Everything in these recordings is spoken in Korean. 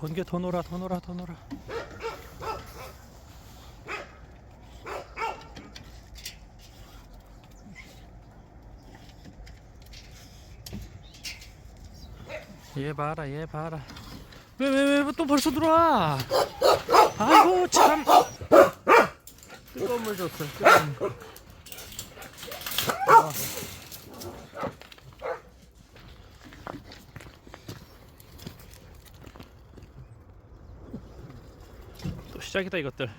번개 더 놀아 더 놀아 더 놀아 얘 봐라 얘 봐라 왜 왜 왜 또 벌써 들어와 아이고 참 뜨거운 물 줬어 뜨거운 물. 아. 시작이다 이것들.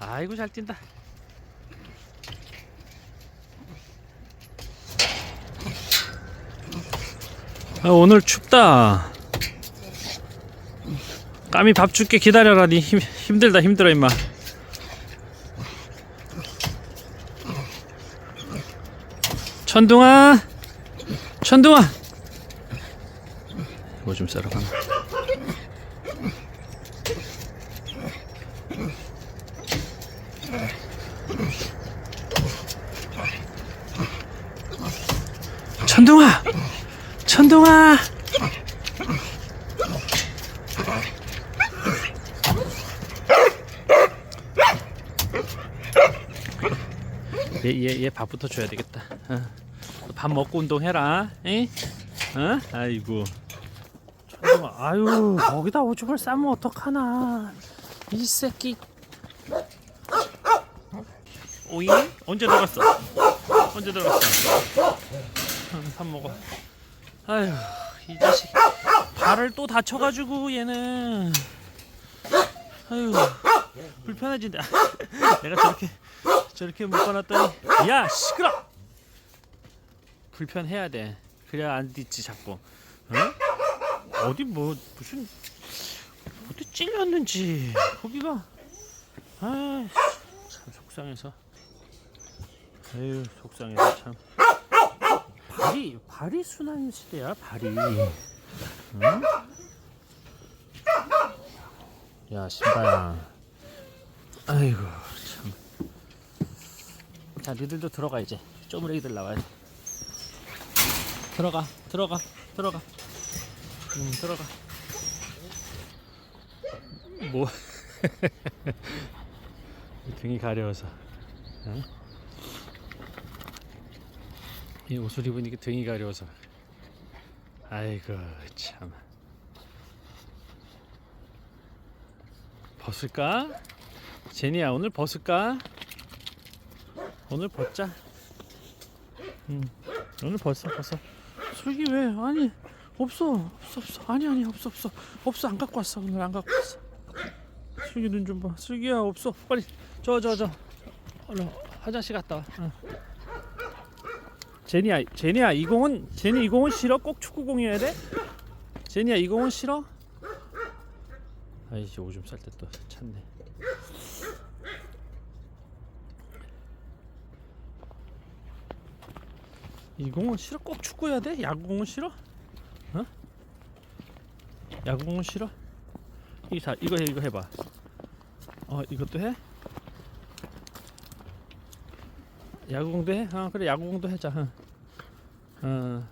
아이고 잘 뛴다. 아, 오늘 춥다. 까미 밥 줄게 기다려라. 니 힘, 힘들다 힘들어 임마. 천둥아! 천둥아! 뭐 좀 썰어 가나 천둥아 천둥아. 얘얘 얘 밥부터 줘야 되겠다. 어. 밥 먹고 운동해라 에? 어? 아이고. 천둥아 아유 거기다 오줌을 싸면 어떡하나. 이 새끼. 오이 언제 들어갔어? 언제 들어갔어 응, 밥 먹어. 아휴, 이 자식 발을 또 다쳐가지고 얘는. 아휴, 불편해진다. 내가 저렇게 저렇게 묶어놨더니 야 시끄러. 불편해야 돼. 그래야 안 뒤지 자꾸. 응? 어디 뭐 무슨 어디 찔렸는지 거기가. 아참 속상해서. 아유 속상해서 참. 발이 발이 순환 시대야 발이. 응? 야 신바야. 아이고 참. 자 니들도 들어가 이제 쪼무레기들 나와야 돼. 들어가 들어가 들어가. 응 들어가. 뭐? 등이 가려워서. 응? 이 옷을 입으니까 등이 가려워서. 아이고 참. 벗을까? 제니야 오늘 벗을까? 오늘 벗자. 응. 오늘 벗어 벗어. 슬기 왜? 아니 없어 없어 없어. 아니 아니 없어 없어. 없어 안 갖고 왔어 오늘 안 갖고 왔어. 슬기 눈 좀 봐. 슬기야 없어. 빨리 저 저 저. 얼른 화장실 갔다 와. 응. 제니야, 제니야, 이 공은 제니 이 공은 싫어? 꼭 축구공이어야 돼? 제니야, 이 공은 싫어? 아이씨 오줌 쌀 때 또 찾네. 이 공은 싫어? 꼭 축구해야 돼? 야구공은 싫어? 어? 야구공은 싫어? 이사 이거 해 이거 해봐. 어 이것도 해? 야구공도 해? 어 그래 야구공도 해자 어. 어.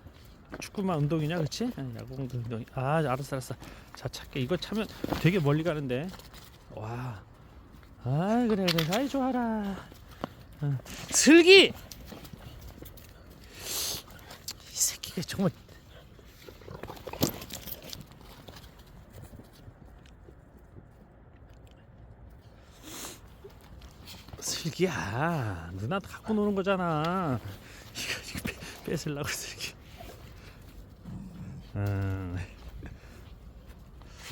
축구만 운동이냐 그치? 어, 야구공도 운동 아 알았어 알았어 자 찾게 이거 차면 되게 멀리 가는데 와 아 그래 그래 아이 좋아라 어. 슬기 이 새끼가 정말 슬기야 누나 갖고 노는 거잖아. 이거, 이거 빼, 뺏으려고 슬기 음.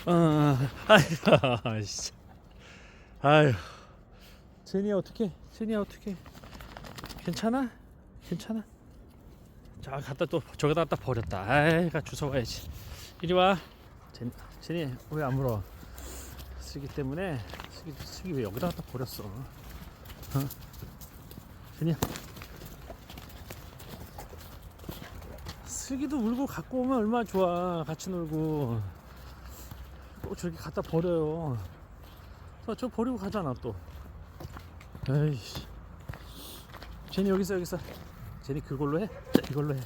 어, 아이고 씨. 아유 제니야 어떻게 제니야 어떻게 괜찮아? 괜찮아? 자 갖다 또 저기다 갖다 버렸다. 아이가 주워와야지. 이리 와. 제니 제니 왜 안 물어? 슬기 때문에 슬기 슬기 왜 여기다 갖다 버렸어 어? 제니야 슬기도 울고 갖고 오면 얼마나 좋아. 같이 놀고. 또 저렇게 갖다 버려요. 저, 저 버리고 가잖아 또. 에이씨. 제니 여기 있어 여기 있어 제니 그걸로 해? 자 이걸로 해.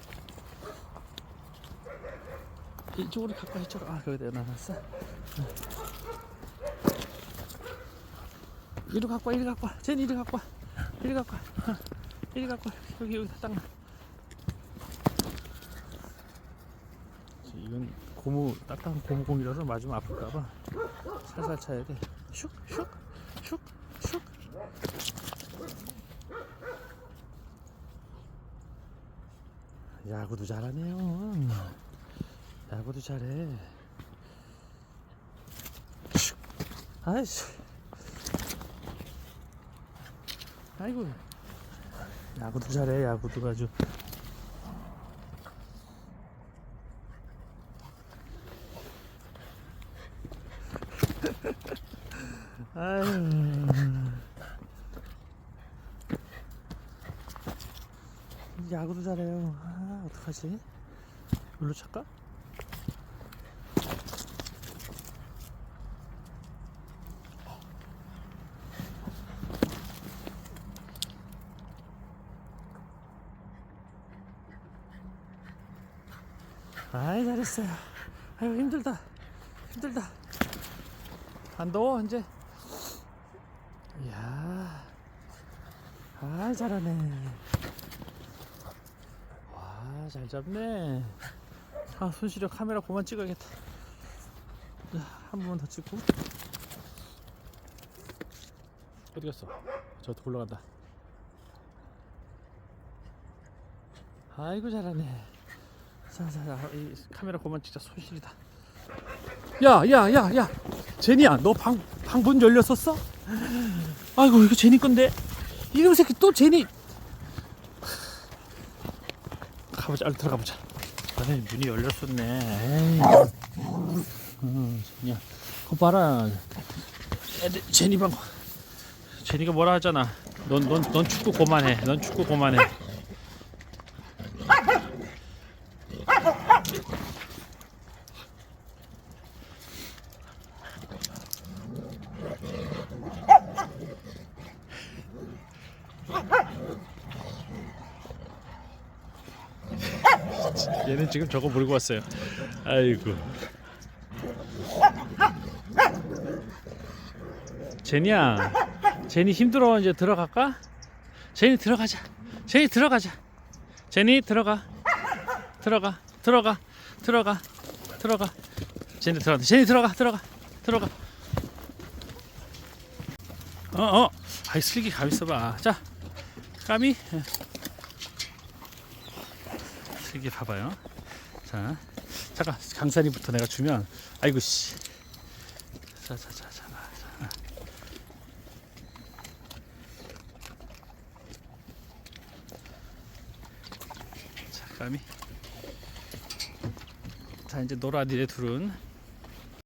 이쪽으로 갖고 와, 이쪽으로 아 거기다 놔놨어 이리 갖고 와 이리 갖고 와. 쟤는 이리 갖고 와. 이리 갖고 와. 어, 이리 갖고 와. 여기 여기 딱 놔. 이건 고무 딱딱한 고무공이라서 맞으면 아플까봐 살살 차야 돼. 슉 슉 슉 슉. 야구도 잘하네요. 야구도 잘해. 슉. 아이씨 아이고. 야구도 잘해 야구도 아주. 아유. 야구도 잘해요. 아 어떡하지? 일로 찰까? 아이 잘했어요. 아유 힘들다. 힘들다. 안 더워 이제 이야 아 잘하네. 와 잘 잡네. 아 손시려 카메라 그만 찍어야겠다. 자, 한 번만 더 찍고. 어디 갔어? 저도 올라간다. 아이고 잘하네 자자자 이 카메라 그만 찍자 손실이다. 야야야 야 야, 야. 제니야 너 방 방문 열렸었어? 아이고 이거 제니 건데. 이놈 새끼 또 제니. 가보자 얼른 들어가 보자. 아이 문이 열렸었네. 어, 제니야 그거 봐라. 애들 제니 방. 제니가 뭐라 하잖아. 넌 넌 넌 축구 그만해. 넌 축구 그만해 얘는 지금 저거 물고 왔어요. 아이고. 제니야, 제니 힘들어 이제 들어갈까? 제니 들어가자. 제니 들어가자. 제니 들어가. 들어가. 들어가. 들어가. 들어가. 제니 들어가. 제니 들어가. 들어가. 들어가. 어 어. 아이 슬기 가만 있어봐. 자, 까미. 슬기 봐봐요. 자, 잠깐 강산이부터 내가 주면, 아이고 씨. 자, 자, 자, 자, 자. 자, 까미. 자, 이제 니네 둘은